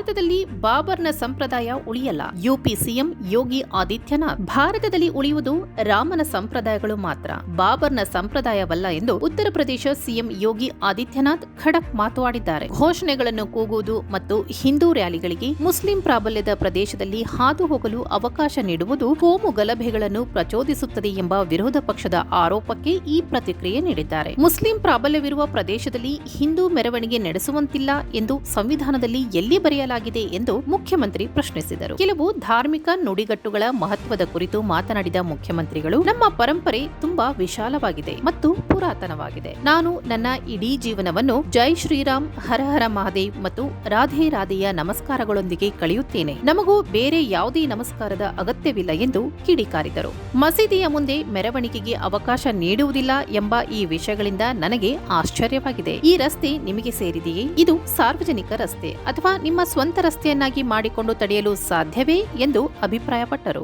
ಭಾರತದಲ್ಲಿ ಬಾಬರ್ನ ಸಂಪ್ರದಾಯ ಉಳಿಯಲ್ಲ. ಯುಪಿ ಸಿಎಂ ಯೋಗಿ ಆದಿತ್ಯನಾಥ್ ಭಾರತದಲ್ಲಿ ಉಳಿಯುವುದು ರಾಮನ ಸಂಪ್ರದಾಯಗಳು ಮಾತ್ರ. ಬಾಬರ್ನ ಸಂಪ್ರದಾಯವಲ್ಲ ಎಂದು ಉತ್ತರ ಪ್ರದೇಶ ಸಿಎಂ ಯೋಗಿ ಆದಿತ್ಯನಾಥ್ ಖಡಕ್ ಮಾತು ಆಡಿದ್ದಾರೆ ಘೋಷಣೆಗಳನ್ನು ಕೂಗುವುದು ಮತ್ತು ಹಿಂದೂ ರ್ಯಾಲಿಗಳಿಗೆ ಮುಸ್ಲಿಂ ಪ್ರಾಬಲ್ಯದ ಪ್ರದೇಶದಲ್ಲಿ ಹಾದು ಹೋಗಲು ಅವಕಾಶ ನೀಡುವುದು ಕೋಮು ಗಲಭೆಗಳನ್ನು ಪ್ರಚೋದಿಸುತ್ತದೆ ಎಂಬ ವಿರೋಧ ಪಕ್ಷದ ಆರೋಪಕ್ಕೆ ಈ ಪ್ರತಿಕ್ರಿಯೆ ನೀಡಿದ್ದಾರೆ. ಮುಸ್ಲಿಂ ಪ್ರಾಬಲ್ಯವಿರುವ ಪ್ರದೇಶದಲ್ಲಿ ಹಿಂದೂ ಮೆರವಣಿಗೆ ನಡೆಸುವಂತಿಲ್ಲ ಎಂದು ಸಂವಿಧಾನದಲ್ಲಿ ಎಲ್ಲಿ ಬರೆಯಲಾಗಿದೆ? ಎಂದು ಮುಖ್ಯಮಂತ್ರಿ ಪ್ರಶ್ನಿಸಿದರು. ಕೆಲವು ಧಾರ್ಮಿಕ ನುಡಿಗಟ್ಟುಗಳ ಮಹತ್ವದ ಕುರಿತು ಮಾತನಾಡಿದ ಮುಖ್ಯಮಂತ್ರಿಗಳು, ನಮ್ಮ ಪರಂಪರೆ ತುಂಬಾ ವಿಶಾಲವಾಗಿದೆ ಮತ್ತು ಪುರಾತನವಾಗಿದೆ. ನಾನು ನನ್ನ ಇಡೀ ಜೀವನವನ್ನು ಜೈ ಶ್ರೀರಾಮ್, ಹರ ಹರ ಮಹಾದೇವ್ ಮತ್ತು ರಾಧೆ ರಾಧೆಯ ನಮಸ್ಕಾರಗಳೊಂದಿಗೆ ಕಳೆಯುತ್ತೇನೆ. ನಮಗೂ ಬೇರೆ ಯಾವುದೇ ನಮಸ್ಕಾರದ ಅಗತ್ಯವಿಲ್ಲ ಎಂದು ಕಿಡಿಕಾರಿದರು. ಮಸೀದಿಯ ಮುಂದೆ ಮೆರವಣಿಗೆಗೆ ಅವಕಾಶ ನೀಡುವುದಿಲ್ಲ ಎಂಬ ಈ ವಿಷಯಗಳಿಂದ ನನಗೆ ಆಶ್ಚರ್ಯವಾಗಿದೆ. ಈ ರಸ್ತೆ ನಿಮಗೆ ಸೇರಿದೆಯೇ? ಇದು ಸಾರ್ವಜನಿಕ ರಸ್ತೆ ಅಥವಾ ನಿಮ್ಮ ಸ್ವಂತ ರಸ್ತೆಯನ್ನಾಗಿ ಮಾಡಿಕೊಂಡು ತಡೆಯಲು ಸಾಧ್ಯವೇ ಎಂದು ಅಭಿಪ್ರಾಯಪಟ್ಟರು.